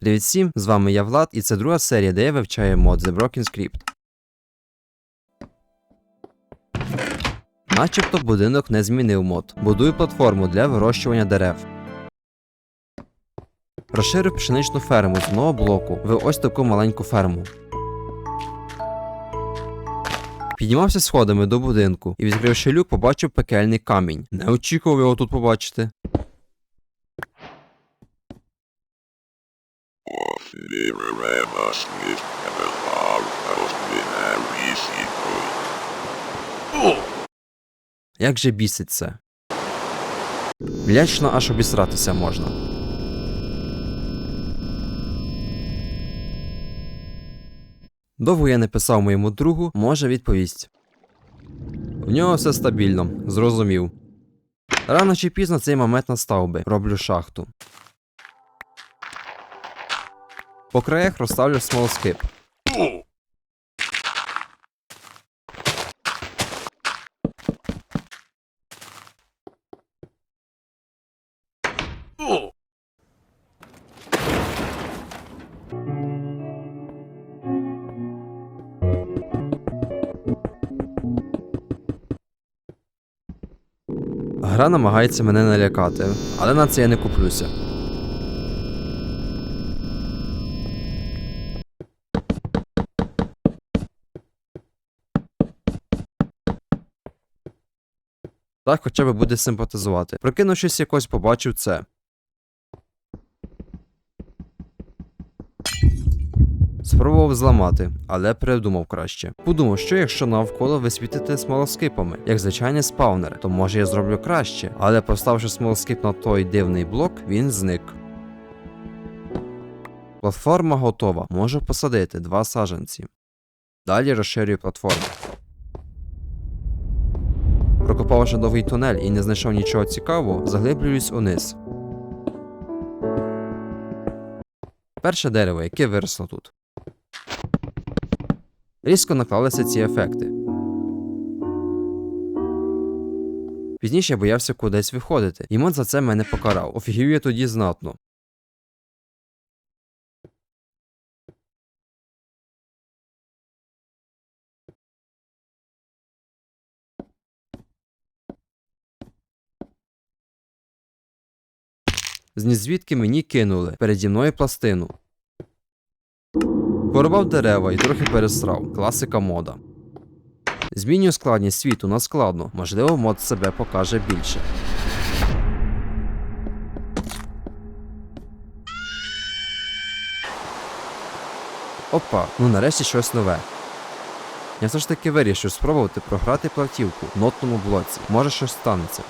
Привіт всім, з вами я Влад, і це друга серія, де я вивчаю мод The Broken Script. Начебто будинок не змінив мод. Будую платформу для вирощування дерев. Розширив пшеничну ферму з одного блоку в ось таку маленьку ферму. Піднімався сходами до будинку і, відкривши люк, побачив пекельний камінь. Не очікував його тут побачити. Як же бісить це? Лячно аж обісратися можна. Довго я не писав моєму другу, може відповість. В нього все стабільно, зрозумів. Рано чи пізно цей момент настав би, роблю шахту. По краях розставлю смолоскип. Гра намагається мене налякати, але на це я не куплюся. Так хоча б буде симпатизувати. Прокинувшись якось, побачив це. Спробував зламати, але придумав краще. Подумав, що якщо навколо висвітити смолоскипами, як звичайний спаунер, то може я зроблю краще, але поставивши смолоскип на той дивний блок, він зник. Платформа готова, можу посадити два саженці. Далі розширюю платформу. Прокопавши довгий тунель і не знайшов нічого цікавого, заглиблююсь униз. Перше дерево, яке виросло тут. Різко наклалися ці ефекти. Пізніше я боявся кудись виходити, і мод за це мене покарав. Офігів я тоді знатно. Знізвідки мені кинули переді мною пластину. Порвав дерева і трохи пересрав. Класика мода. Змінюю складність світу на складно. Можливо, мод себе покаже більше. Опа, ну нарешті щось нове. Я все ж таки вирішив спробувати програти платівку в нотному блоці. Може щось станеться.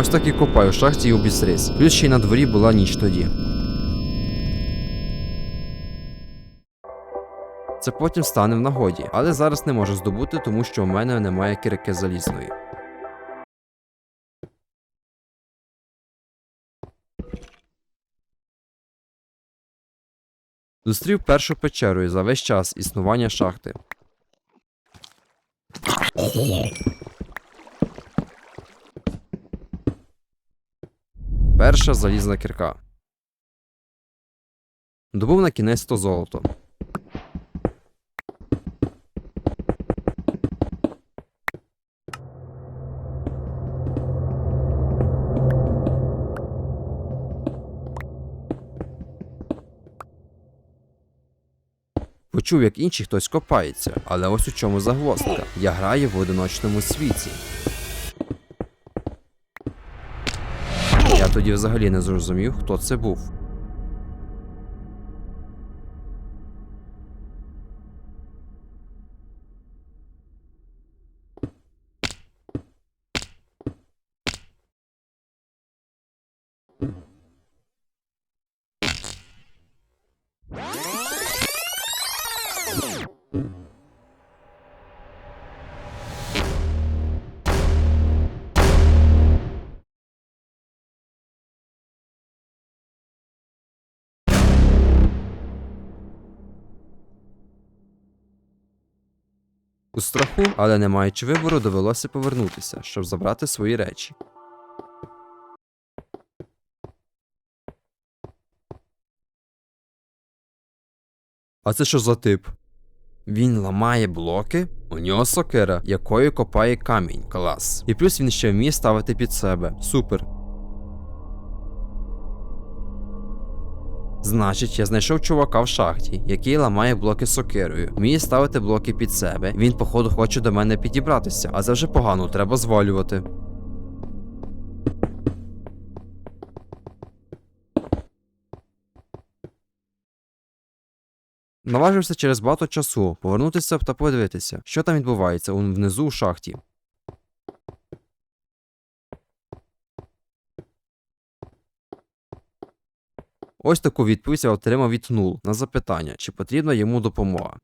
Ось так і копаю шахті і обісрись. Плюс ще й на дворі була ніч тоді. Це потім стане в нагоді, але зараз не можу здобути, тому що у мене немає кирки залізної. Зустрів першу печеру за весь час існування шахти. Перша залізна кірка. Добув на кінець 100 золото. Почув, як інший хтось копається, але ось у чому загвоздка. Я граю в одиночному світі. тоді взагалі не зрозумів, хто це був. Mm-hmm. Страху, але не маючи вибору, довелося повернутися, щоб забрати свої речі. А це що за тип? Він ламає блоки? У нього сокира, якою копає камінь. Клас. І плюс він ще вміє ставити під себе. Супер. Значить, я знайшов чувака в шахті, який ламає блоки сокирою, вміє ставити блоки під себе. Він, походу, хоче до мене підібратися, а це вже погано, треба звалювати. Наважився через багато часу повернутися та подивитися, що там відбувається внизу у шахті. Ось таку відповідь я отримав від Нул на запитання, чи потрібна йому допомога.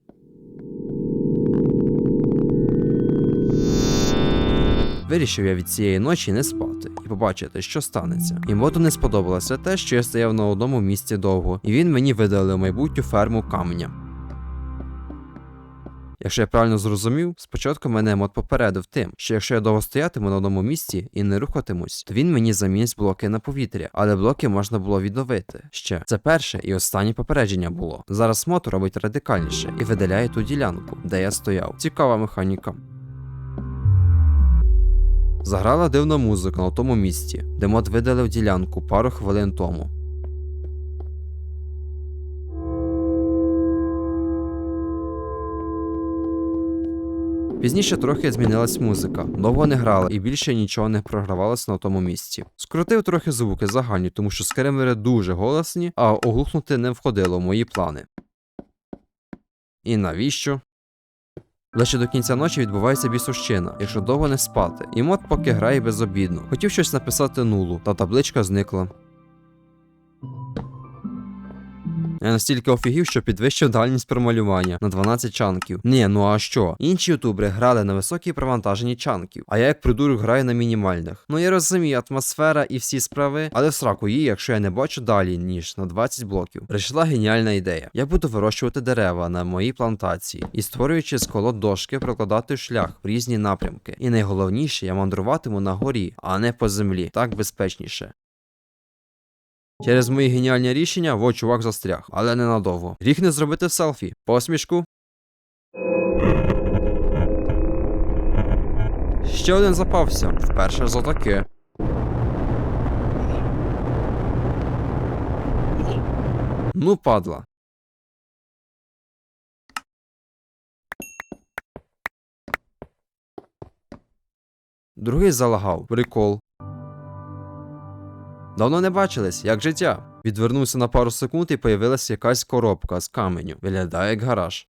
Вирішив я від цієї ночі не спати і побачити, що станеться. І моду не сподобалося те, що я стояв на одному місці довго, і він мені видалив майбутню ферму каменя. Якщо я правильно зрозумів, спочатку мене мод попередив тим, що якщо я довго стоятиму на одному місці і не рухатимусь, то він мені замінить блоки на повітря, але блоки можна було відновити. Ще це перше і останнє попередження було. Зараз мод робить радикальніше і видаляє ту ділянку, де я стояв. Цікава механіка. Заграла дивна музика на тому місці, де мод видалив ділянку пару хвилин тому. Пізніше трохи змінилась музика, довго не грала і більше нічого не програвалося на тому місці. Скоротив трохи звуки загальні, тому що скримери дуже голосні, а оглухнути не входило в мої плани. І навіщо? Лише до кінця ночі відбувається бісовщина, якщо довго не спати, і мод поки грає безобідно. Хотів щось написати нулу, та табличка зникла. Я настільки офігів, що підвищив дальність промалювання на 12 чанків. Ні, ну а що? Інші ютубери грали на високій провантаженні чанків, а я як придурок граю на мінімальних. Ну я розумію, атмосфера і всі справи, але в сраку її, якщо я не бачу далі, ніж на 20 блоків. Прийшла геніальна ідея. Я буду вирощувати дерева на моїй плантації і створюючи з колод дошки, прокладати шлях в різні напрямки. І найголовніше, я мандруватиму на горі, а не по землі. Так безпечніше. Через мої геніальні рішення во чувак застряг, але ненадовго. Гріх не зробити селфі. Посмішку. Ще один запався. Вперше за таке. Ну, падла. Другий залагав. Прикол. Давно не бачились, як життя. Відвернувся на пару секунд і появилася якась коробка з каменю. Виглядає як гараж.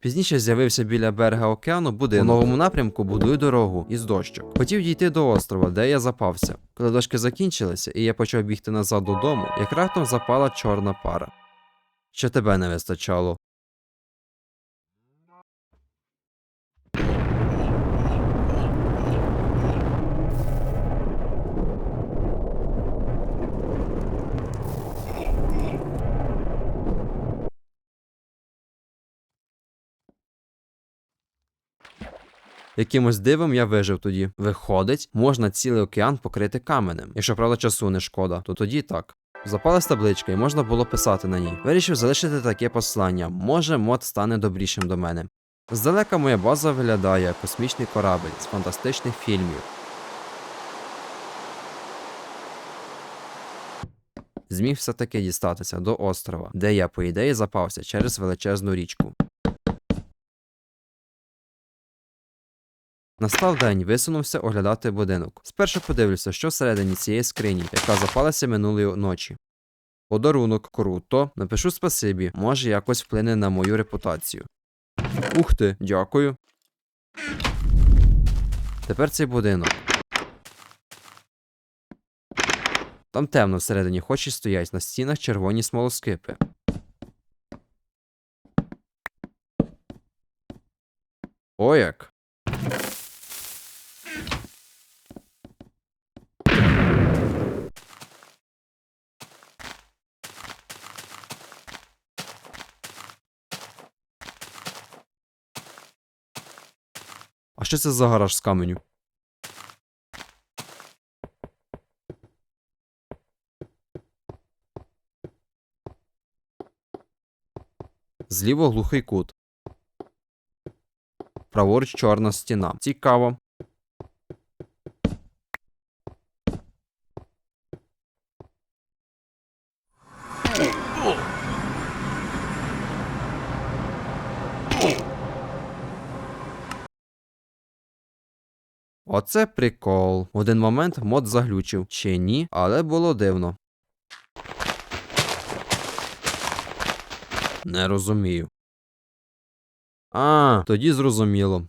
Пізніше з'явився біля берега океану будинок. У новому напрямку будую дорогу із дощок. Хотів дійти до острова, де я запався. Коли дошки закінчилися, і я почав бігти назад додому, як раптом запала чорна пара. Що тебе не вистачало? Якимось дивом я вижив тоді. Виходить, можна цілий океан покрити каменем. Якщо правда часу не шкода, то тоді так. Запалась табличка, і можна було писати на ній. Вирішив залишити таке послання. Може, мод стане добрішим до мене. Здалека моя база виглядає космічний корабль з фантастичних фільмів. Зміг все-таки дістатися до острова, де я, по ідеї, запався через величезну річку. Настав день, висунувся оглядати будинок. Спершу подивлюся, що всередині цієї скрині, яка запалася минулої ночі. Подарунок, круто, напишу спасибі, може якось вплине на мою репутацію. Ух ти, дякую. Тепер цей будинок. Там темно всередині, хоч і стоять на стінах червоні смолоскипи. О як. Що це за гараж з каменю? Зліво глухий кут. Праворуч чорна стіна. Цікаво. Оце прикол. В один момент мод заглючив. Чи ні, але було дивно. Не розумію. А, тоді зрозуміло.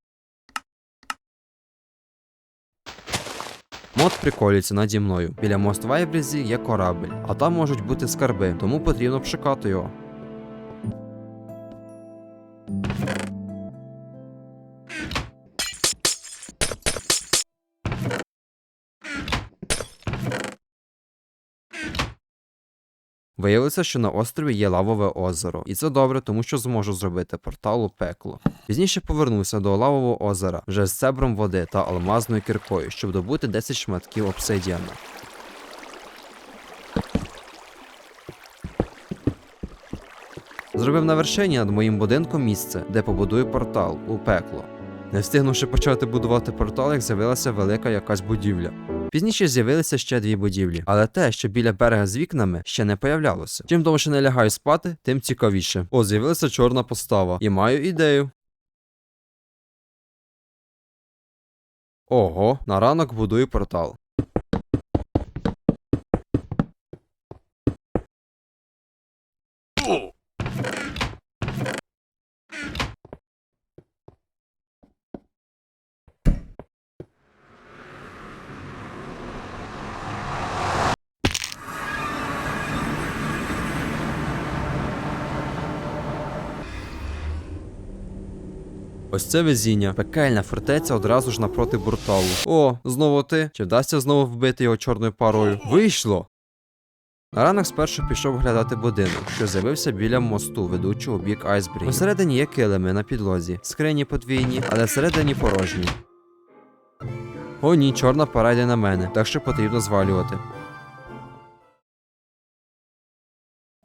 Мод приколюється наді мною. Біля мост Вайбрізі є корабель, а там можуть бути скарби, тому потрібно пошукати його. Виявилося, що на острові є лавове озеро, і це добре, тому що зможу зробити портал у пекло. Пізніше повернувся до лавового озера вже з цебром води та алмазною кіркою, щоб добути 10 шматків обсидіану. Зробив на вершині над моїм будинком місце, де побудую портал у пекло. Не встигнувши почати будувати портал, як з'явилася велика якась будівля. Пізніше з'явилися ще дві будівлі, але те, що біля берега з вікнами, ще не появлялося. Чим довше не лягаю спати, тим цікавіше. О, з'явилася чорна постава. І маю ідею. Ого, на ранок будую портал. Ось це везіння. Пекельна фортеця одразу ж напроти бурталу. О, знову ти? Чи вдасться знову вбити його чорною парою? Вийшло! На ранок спершу пішов оглядати будинок, що з'явився біля мосту, ведучого у бік айсбергі. Посередині є килими на підлозі, скрині подвійні, але всередині порожні. О ні, чорна пара йде на мене, так що потрібно звалювати.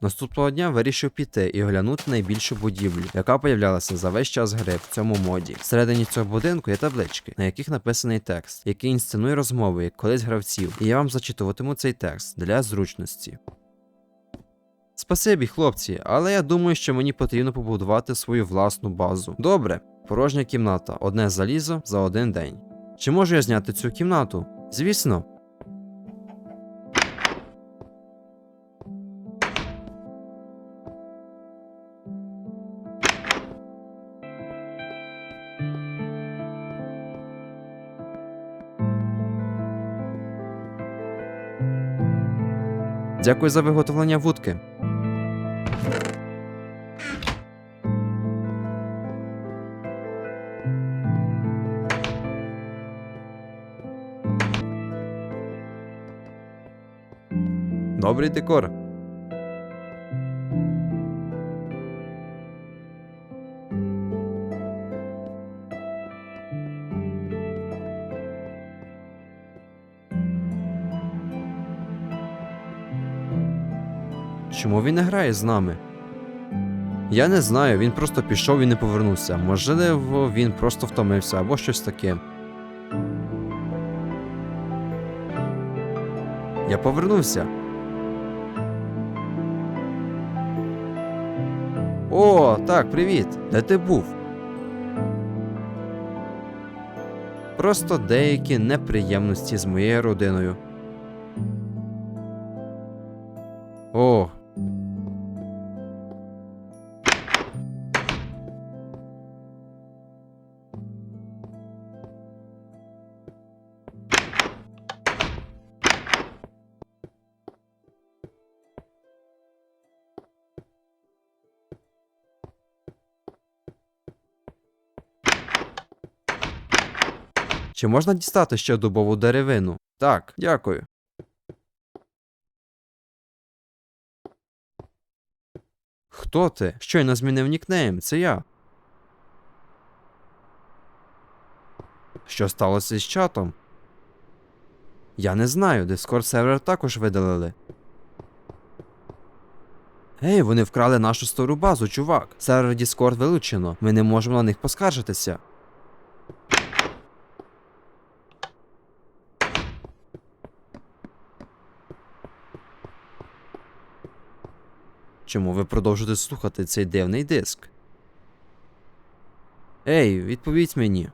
Наступного дня вирішив піти і оглянути найбільшу будівлю, яка появлялася за весь час гри в цьому моді. Всередині цього будинку є таблички, на яких написаний текст, який інсценує розмови як колись гравців, і я вам зачитуватиму цей текст для зручності. Спасибі, хлопці, але я думаю, що мені потрібно побудувати свою власну базу. Добре, порожня кімната, одне залізо за один день. Чи можу я зняти цю кімнату? Звісно. Дякую за виготовлення вудки. Добрий декор. Чому він не грає з нами? Я не знаю, він просто пішов і не повернувся. Можливо, він просто втомився або щось таке. Я повернувся. О, так, привіт. Де ти був? Просто деякі неприємності з моєю родиною. Чи можна дістати ще дубову деревину? Так, дякую. Хто ти? Щойно змінив нікнейм, це я. Що сталося з чатом? Я не знаю, Discord сервер також видалили. Ей, вони вкрали нашу стару базу, чувак. Сервер Discord вилучено. Ми не можемо на них поскаржитися. Чому ви продовжуєте слухати цей дивний диск? Ей, відповідь мені.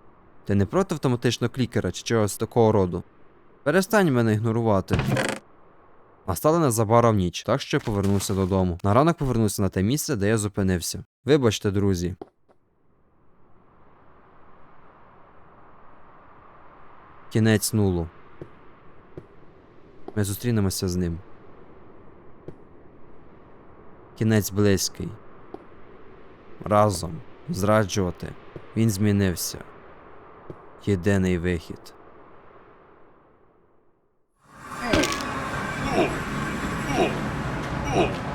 Ти не проти автоматичного клікера чи чогось такого роду? Перестань мене ігнорувати. Настала незабаром ніч, так що я повернувся додому. На ранок повернувся на те місце, де я зупинився. Вибачте, друзі. Кінець нулу. Ми зустрінемося з ним. Кінець близький. Разом. Зраджувати. Він змінився. Єдиний вихід. Mm,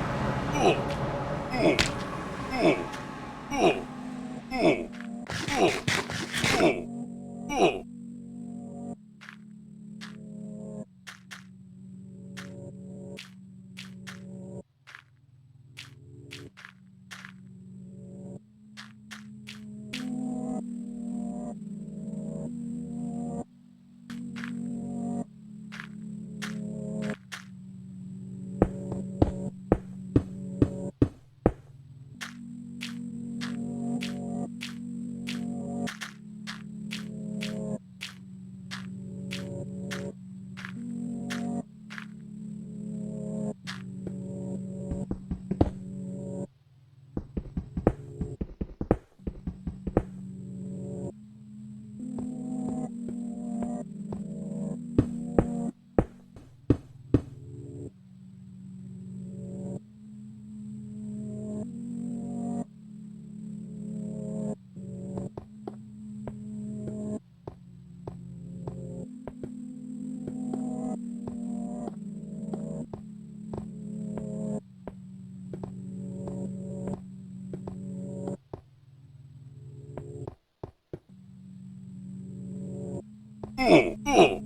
哦哦